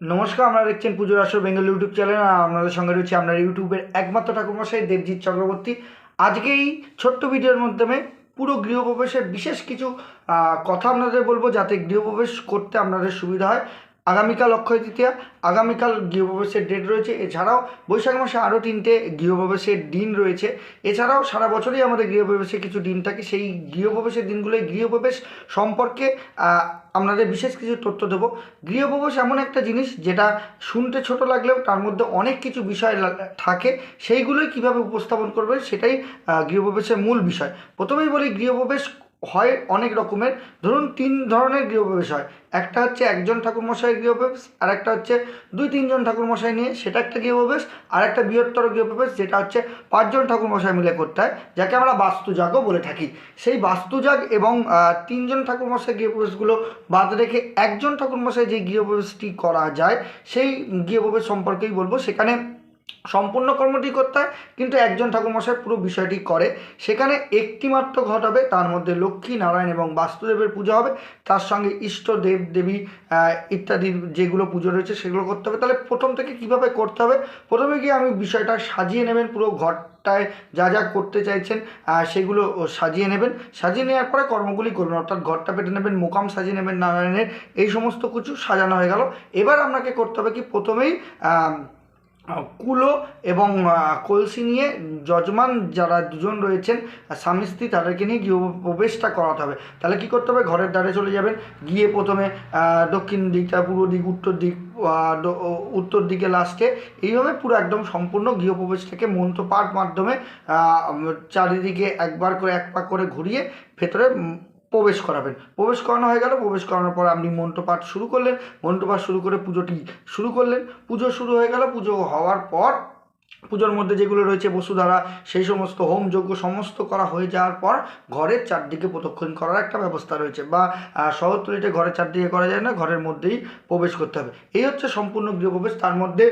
নমস্কার আমরা দেখছেন পুজোর আসর বেঙ্গল ইউটিউব চ্যানেল, আর আপনাদের সঙ্গে রয়েছে আপনার ইউটিউবের একমাত্র ঠাকুরমশাই, দেবজিৎ চক্রবর্তী। আজকে এই ছোট্ট ভিডিওর মাধ্যমে পুরো গৃহপ্রবেশের বিশেষ কিছু কথা আপনাদের বলব, যাতে গৃহপ্রবেশ করতে আপনাদের সুবিধা হয়। আগামীকাল অক্ষয় তৃতীয়া, আগামীকাল গৃহপ্রবেশের ডেট রয়েছে। এছাড়াও বৈশাখ মাসে আরও তিনটে গৃহপ্রবেশের দিন রয়েছে। এছাড়াও সারা বছরই আমাদের গৃহপ্রবেশে কিছু দিন থাকে। সেই গৃহপ্রবেশের দিনগুলোয় গৃহপ্রবেশ সম্পর্কে আপনাদের বিশেষ কিছু তথ্য দেবো। গৃহপ্রবেশ এমন একটা জিনিস যেটা শুনতে ছোট লাগলেও তার মধ্যে অনেক কিছু বিষয় থাকে। সেইগুলোই কীভাবে উপস্থাপন করবেন সেটাই গৃহপ্রবেশের মূল বিষয়। প্রথমেই বলি গৃহপ্রবেশ হয় অনেক রকমের। ধরুন তিন ধরনের গৃহপ্রবেশ হয়। একটা হচ্ছে একজন ঠাকুরমশাইয়ের গৃহপ্রবেশ আর একটা হচ্ছে দুই, তিনজন ঠাকুরমশাই নিয়ে সেটা একটা গৃহপ্রবেশ আর একটা বৃহত্তর গৃহপ্রবেশ, যেটা হচ্ছে পাঁচজন ঠাকুরমশাই মিলে করতে হয়, যাকে আমরা বাস্তুজাগও বলে থাকি। সেই বাস্তুজাগ এবং তিনজন ঠাকুরমশাই গৃহপ্রবেশগুলো বাদ রেখে একজন ঠাকুরমশাই যে গৃহপ্রবেশটি করা যায়, সেই গৃহপ্রবেশ সম্পর্কেই বলব। সেখানে সম্পূর্ণ কর্মটি করতে হয় কিন্তু একজন ঠাকুরমশাই পুরো বিষয়টি করে। সেখানে একটি মাত্র ঘট হবে তার মধ্যে লক্ষ্মী নারায়ণ এবং বাস্তুদেবের পুজো হবে। তার সঙ্গে ইষ্ট দেব দেবী আহ, ইত্যাদির যেগুলো পুজো রয়েছে সেগুলো করতে হবে। তাহলে প্রথম থেকে কীভাবে করতে হবে? প্রথমে গিয়ে আমি বিষয়টা সাজিয়ে নেবেন পুরো ঘরটায় যা যা করতে চাইছেন সেগুলো সাজিয়ে নেবেন। সাজিয়ে নেওয়ার পরে কর্মগুলি করবেন অর্থাৎ ঘরটা পেটে নেবেন মোকাম সাজিয়ে নেবেন নারায়ণের। এই সমস্ত কিছু সাজানো হয়ে গেল। এবার আপনাকে করতে হবে কি প্রথমেই কুলো এবং কলসি নিয়ে যজমান যারা দুজন রয়েছেন স্বামী স্ত্রী, তাদেরকে নিয়ে গৃহ প্রবেশটা করাতে হবে। তাহলে কি করতে হবে? ঘরের দ্বারে চলে যাবেন। গিয়ে প্রথমে দক্ষিণ দিকটা, পূর্ব দিক, উত্তর দিক উত্তর দিকে লাস্টে এইভাবে পুরো একদম সম্পূর্ণ গৃহপ্রবেশটাকে মন্ত্রপাঠ মাধ্যমে চারিদিকে একবার করে, এক পাক করে ঘুরিয়ে, ভেতরে প্রবেশ করাবেন। প্রবেশ করানো হয়ে গেল, প্রবেশ করানোর পর আপনি মন্ত্রপাঠ শুরু করলেন। মন্ত্রপাঠ শুরু করে পুজোটি শুরু করলেন। পুজো শুরু হয়ে গেল, পুজো হওয়ার পর পুজোর মধ্যে যেগুলো রয়েছে বসুধারা সেই সমস্ত হোম যজ্ঞ সমস্ত করা হয়ে যাওয়ার পর ঘরের চারদিকে প্রদক্ষিণ করার একটা ব্যবস্থা রয়েছে বা শহরতলিতে ঘরের চারদিকে করা যায় না, ঘরের মধ্যেই প্রবেশ করতে হবে। এই হচ্ছে সম্পূর্ণ গৃহপ্রবেশ। তার মধ্যে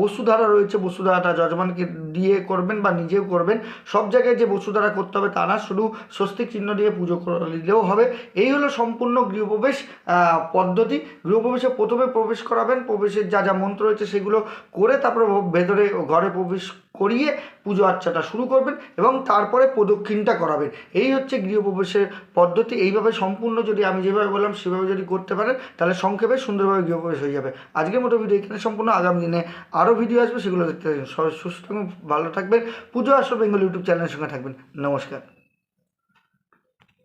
বসুধারা রয়েছে বসুধারাটা যজমানকে দিয়ে করবেন বা নিজেও করবেন। সব জায়গায় যে বসুধারা করতে হবে তা না, শুধু স্বস্তিক চিহ্ন দিয়ে পুজো করে দিলেও হবে। এই হলো সম্পূর্ণ গৃহপ্রবেশ পদ্ধতি। গৃহপ্রবেশে প্রথমে প্রবেশ করাবেন, প্রবেশের যা যা মন্ত্র রয়েছে সেগুলো করে তারপরে ভেতরে ঘরে প্রবেশ করিয়ে পুজো আর্চাটা শুরু করবেন এবং তারপরে প্রদক্ষিণটা করাবেন। এই হচ্ছে গৃহপ্রবেশের পদ্ধতি। এইভাবে সম্পূর্ণ যদি আমি যেভাবে বললাম, সেভাবে যদি করতে পারেন, তাহলে সংক্ষেপে সুন্দরভাবে গৃহপ্রবেশ হয়ে যাবে। আজকের মতো ভিডিও এখানে সম্পূর্ণ। আগামী দিনে আরও ভিডিও আসবে, সেগুলো দেখতে থাকবেন সবাই সুস্থ এবং ভালো থাকবেন। পুজো আসবে বেঙ্গল ইউটিউব চ্যানেলের সঙ্গে থাকবেন। নমস্কার।